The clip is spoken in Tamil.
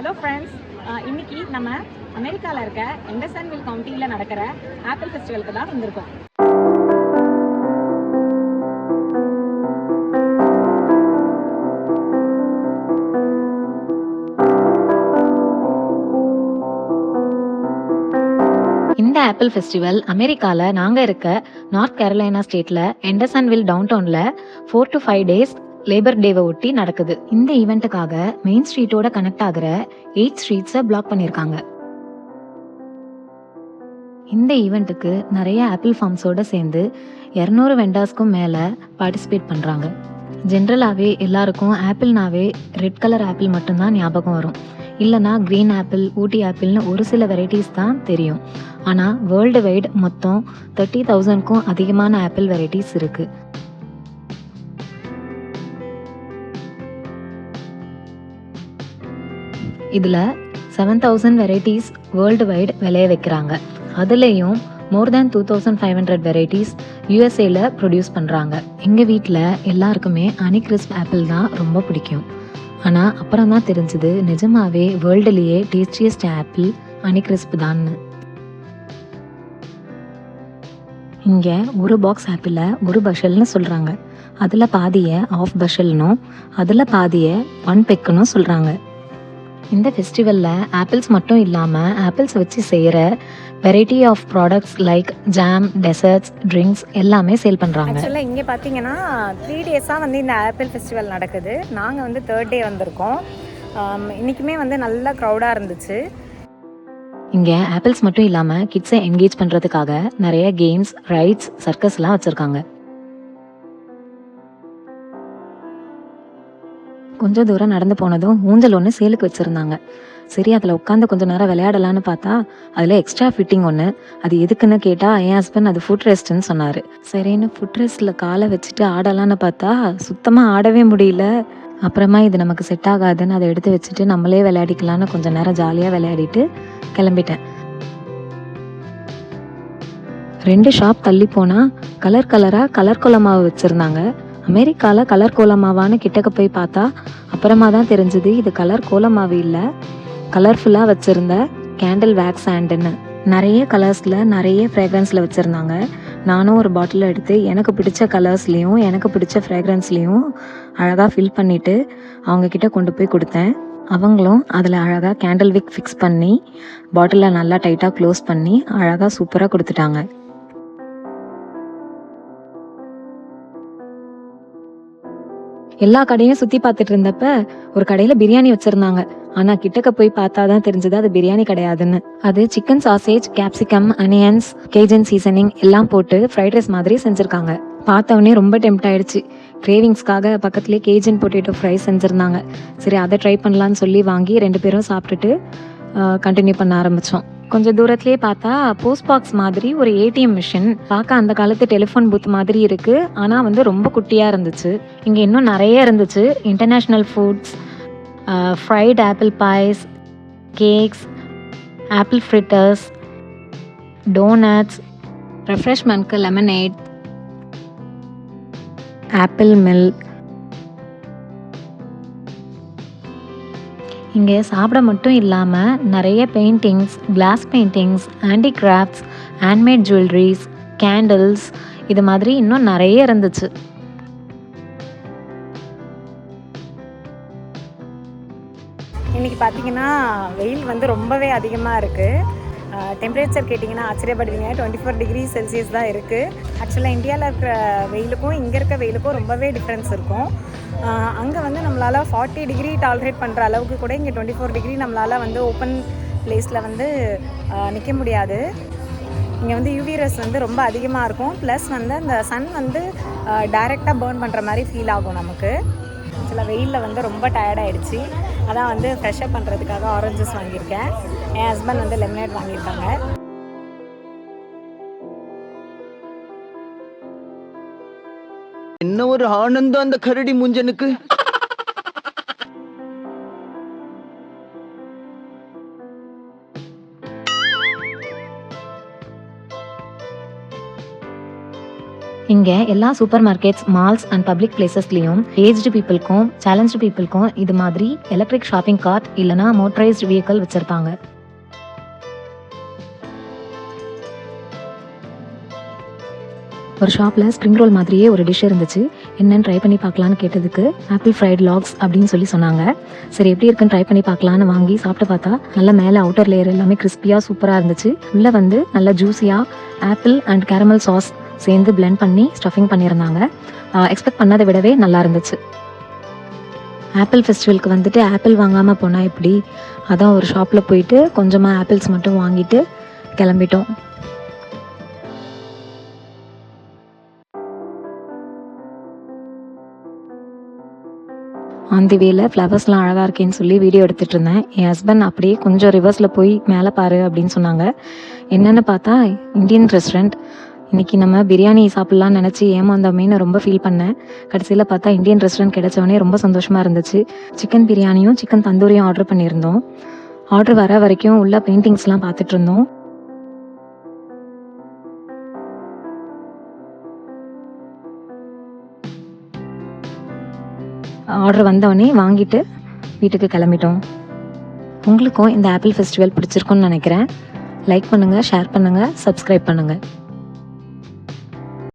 ஹலோ ஃப்ரெண்ட்ஸ் இன்னைக்கு நம்ம அமெரிக்காவில் இருக்க எண்டர்சன்வில் கவுண்டியில் நடக்கிற ஆப்பிள் ஃபெஸ்டிவலுக்கு தான் வந்திருக்கோம். இந்த ஆப்பிள் ஃபெஸ்டிவல் அமெரிக்காவில் நாங்கள் இருக்க நார்த் கேரலைனா ஸ்டேட்டில் எண்டர்சன்வில் டவுன் டவுனில் four to five days labour டேவை ஒட்டி நடக்குது. இந்த ஈவெண்ட்டுக்காக மெயின் ஸ்ட்ரீட்டோட கனெக்ட் ஆகிற எயிட் ஸ்ட்ரீட்ஸை பிளாக் பண்ணியிருக்காங்க இந்த ஈவெண்ட்டுக்கு நிறைய ஆப்பிள் ஃபார்ம்ஸோடு சேர்ந்து இரநூறு வெண்டாஸ்க்கும் மேலே பார்ட்டிசிபேட் பண்ணுறாங்க ஜென்ரலாகவே எல்லாருக்கும் ஆப்பிள்னாவே ரெட் கலர் ஆப்பிள் மட்டும்தான் ஞாபகம் வரும். இல்லைனா க்ரீன் ஆப்பிள் ஊட்டி ஆப்பிள்னு ஒரு சில வெரைட்டிஸ் தான் தெரியும். ஆனால் வேர்ல்டு வைட் மொத்தம் தேர்ட்டி தௌசண்ட்க்கும் அதிகமான ஆப்பிள் வெரைட்டிஸ் இருக்குது இதில் seven thousand varieties world wide விளைய வைக்கிறாங்க. அதுலேயும் more than two thousand five hundred varieties யூஎஸ்ஏல produce பண்ணுறாங்க எங்கள் வீட்டில் எல்லாருக்குமே அனி கிறிஸ்ப் ஆப்பிள் தான் ரொம்ப பிடிக்கும். ஆனால் அப்புறம் தான் தெரிஞ்சுது நிஜமாவே வேர்ல்டுலேயே டேஸ்டியஸ்ட் ஆப்பிள் அனி கிறிஸ்ப் தான்னு. இங்கே ஒரு பாக்ஸ் ஆப்பிளை ஒரு பஷல்னு சொல்கிறாங்க அதில் பாதியை ஆஃப் பஷல்னும் அதில் பாதியை ஒன் பெக்குன்னு சொல்கிறாங்க இந்த ஃபெஸ்டிவலில் ஆப்பிள்ஸ் மட்டும் இல்லாமல் ஆப்பிள்ஸ் வச்சு செய்கிற variety of products like jam desserts drinks எல்லாமே சேல் பண்ணுறாங்க ஆக்சுவலாக இங்கே பார்த்தீங்கன்னா த்ரீ டேஸாக வந்து இந்த ஆப்பிள் ஃபெஸ்டிவல் நடக்குது. நாங்கள் வந்து தேர்ட் டே வந்திருக்கோம். ஆம், இன்னைக்குமே வந்து நல்ல க்ரௌடாக இருந்துச்சு. இங்கே ஆப்பிள்ஸ் மட்டும் இல்லாமல் கிட்ஸை என்கேஜ் பண்ணுறதுக்காக நிறைய கேம்ஸ் ரைட்ஸ் சர்க்கஸ்லாம் வச்சுருக்காங்க. கொஞ்சம் தூரம் நடந்து போனதும் ஊஞ்சல் ஒன்று சேலுக்கு வச்சுருந்தாங்க. சரி அதில் உட்காந்து கொஞ்சம் நேரம் விளையாடலான்னு பார்த்தா அதில் எக்ஸ்ட்ரா ஃபிட்டிங் ஒன்று அது எதுக்குன்னு கேட்டால் என் ஹஸ்பண்ட் அது ஃபுட் ரெஸ்ட்னு சொன்னார். சரின்னு ஃபுட் ரெஸ்ட்டில் காலை வச்சுட்டு ஆடலான்னு பார்த்தா சுத்தமாக ஆடவே முடியல. அப்புறமா இது நமக்கு செட் ஆகாதுன்னு அதை எடுத்து வச்சுட்டு நம்மளே விளையாடிக்கலான்னு கொஞ்சம் நேரம் ஜாலியாக விளையாடிட்டு கிளம்பிட்டேன். ரெண்டு ஷாப் தள்ளி போனால் கலர் கலராக கலர் கோலமாவு வச்சுருந்தாங்க. அமெரிக்காவில் கலர் கோலமாவான்னு கிட்டக்க போய் பார்த்தா அப்புறமா தான் தெரிஞ்சுது இது கலர் கோலமாவு இல்லை. கலர்ஃபுல்லாக வச்சுருந்த கேண்டில் வேக்ஸ் ஆண்டுன்னு. நிறைய கலர்ஸில் நிறைய ஃப்ரேக்ரன்ஸில் வச்சுருந்தாங்க. நானும் ஒரு பாட்டில் எடுத்து எனக்கு பிடிச்ச கலர்ஸ்லேயும் எனக்கு பிடிச்ச ஃப்ரேக்ரன்ஸ்லேயும் அழகாக ஃபில் பண்ணிவிட்டு அவங்கக்கிட்ட கொண்டு போய் கொடுத்தேன். அவங்களும் அதில் அழகாக கேண்டில் விக் ஃபிக்ஸ் பண்ணி பாட்டிலை நல்லா டைட்டாக க்ளோஸ் பண்ணி அழகாக சூப்பராக கொடுத்துட்டாங்க. எல்லா கடையும் சுற்றி பார்த்துட்டு இருந்தப்ப ஒரு கடையில் பிரியாணி வச்சுருந்தாங்க. ஆனால் கிட்டக்க போய் பார்த்தா தான் தெரிஞ்சது அது பிரியாணி கிடையாதுன்னு. அது chicken sausage capsicum onions Cajun seasoning எல்லாம் போட்டு ஃப்ரைட் ரைஸ் மாதிரி செஞ்சுருக்காங்க. பார்த்தவொடனே ரொம்ப டெம்ட் ஆயிடுச்சு. கிரேவிங்ஸ்க்காக பக்கத்துலேயே கேஜன் பொட்டேட்டோ ஃப்ரை செஞ்சுருந்தாங்க. சரி அதை ட்ரை பண்ணலான்னு சொல்லி வாங்கி ரெண்டு பேரும் சாப்பிட்டுட்டு கண்டினியூ பண்ண ஆரம்பித்தோம் கொஞ்சம் தூரத்துலேயே பார்த்தா போஸ்ட் பாக்ஸ் மாதிரி ஒரு ஏடிஎம் மிஷின் பார்க்க அந்த காலத்து டெலிஃபோன் பூத் மாதிரி இருக்குது ஆனால் வந்து ரொம்ப குட்டியாக இருந்துச்சு. இங்கே இன்னும் நிறைய இருந்துச்சு. International foods fried apple pies cakes apple fritters donuts ரெஃப்ரெஷ்மெண்ட்க்கு lemonade apple milk இங்கே சாப்பிட மட்டும் இல்லாமல் நிறைய paintings glass paintings handicrafts handmade jewelleries candles இது மாதிரி இன்னும் நிறைய இருந்துச்சு. இன்னைக்கு பார்த்தீங்கன்னா வெயில் வந்து ரொம்பவே அதிகமாக இருக்குது டெம்பரேச்சர் கேட்டிங்கன்னா ஆச்சரியப்படுவீங்க. டுவெண்ட்டி ஃபோர் டிகிரி செல்சியஸ் தான் இருக்குது ஆக்சுவலாக இந்தியாவில் இருக்கிற வெயிலுக்கும் இங்கே இருக்க வெயிலுக்கும் ரொம்பவே டிஃப்ரென்ஸ் இருக்கும். அங்கே வந்து நம்மளால் ஃபார்ட்டி டிகிரி டாலரேட் பண்ணுற அளவுக்கு கூட இங்கே டுவெண்ட்டி ஃபோர் டிகிரி நம்மளால் வந்து ஓப்பன் பிளேஸில் வந்து நிற்க முடியாது. இங்கே வந்து யூவி ரஸ் வந்து ரொம்ப அதிகமாக இருக்கும். ப்ளஸ் வந்து அந்த சன் வந்து டைரெக்டாக பேர்ன் பண்ணுற மாதிரி ஃபீல் ஆகும் நமக்கு. ஆக்சுவலாக வெயிலில் வந்து ரொம்ப டயர்டாயிடுச்சு அதான் வந்து ஃப்ரெஷ்அப் பண்ணுறதுக்காக ஆரஞ்சஸ் வாங்கியிருக்கேன். என் ஹஸ்பண்ட் வந்து லெமனேட் வாங்கியிருக்காங்க. என்ன ஒரு ஆனந்தம் அந்த கரடி முஞ்சனுக்கு? இங்கே எல்லா supermarkets malls and public பிளேசஸ்லேயும் ஏஜ்டு பீப்புளுக்கும் சேலஞ்சு பீப்புளுக்கும் இது மாதிரி எலக்ட்ரிக் ஷாப்பிங் கார்ட் இல்லைனா மோட்டரைஸ்டு வெஹிக்கிள் வச்சுருப்பாங்க. ஒரு ஷாப்பில் ஸ்ப்ரிங் ரோல் மாதிரியே ஒரு டிஷ் இருந்துச்சு. என்னன்னு ட்ரை பண்ணி பார்க்கலான்னு கேட்டதுக்கு ஆப்பிள் ஃப்ரைட் லாக்ஸ் அப்படின்னு சொல்லி சொன்னாங்க. சரி எப்படி இருக்குன்னு ட்ரை பண்ணி பார்க்கலான்னு வாங்கி சாப்பிட்டு பார்த்தா நல்லா மேலே அவுட்டர் லேயர் எல்லாமே கிறிஸ்பியாக சூப்பராக இருந்துச்சு. உள்ளே வந்து நல்லா ஜூஸியாக ஆப்பிள் அண்ட் கேரமல் சாஸ் சேர்ந்து பிளெண்ட் பண்ணி ஸ்டஃபிங் பண்ணியிருந்தாங்க. எக்ஸ்பெக்ட் பண்ணதை விடவே நல்லா இருந்துச்சு. ஆப்பிள் ஃபெஸ்டிவலுக்கு வந்துட்டு ஆப்பிள் வாங்காமல் போனால் எப்படி? அதான் ஒரு ஷாப்பில் போயிட்டு கொஞ்சமாக ஆப்பிள்ஸ் மட்டும் வாங்கிட்டு கிளம்பிட்டோம். அந்த வேல ஃப்ளவர்ஸ்லாம் அழகாக இருக்கேன்னு சொல்லி வீடியோ எடுத்துகிட்டு இருந்தேன். என் ஹஸ்பண்ட் அப்படியே கொஞ்சம் ரிவர்ஸில் போய் மேலே பாரு அப்படின்னு சொன்னாங்க. என்னென்னு பார்த்தா இந்தியன் ரெஸ்டாரண்ட் இன்றைக்கி நம்ம பிரியாணி சாப்பிட்லான்னு நினச்சி ஏமாந்தோமேன்னு ரொம்ப ஃபீல் பண்ணேன். கடைசியில் பார்த்தா இந்தியன் ரெஸ்டாரண்ட் கிடைச்சவொடனே ரொம்ப சந்தோஷமாக இருந்துச்சு. சிக்கன் பிரியாணியும் சிக்கன் தந்தூரியும் ஆர்டர் பண்ணியிருந்தோம். ஆர்டர் வர வரைக்கும் உள்ள பெயிண்டிங்ஸ்லாம் பார்த்துட்டு இருந்தோம். ஆர்டர் வந்தவொடனே வாங்கிட்டு வீட்டுக்கு கிளம்பிட்டோம். உங்களுக்கும் இந்த ஆப்பிள் ஃபெஸ்டிவல் பிடிச்சிருக்குன்னு நினைக்கிறேன். லைக் பண்ணுங்கள் ஷேர் பண்ணுங்கள் சப்ஸ்கிரைப் பண்ணுங்கள்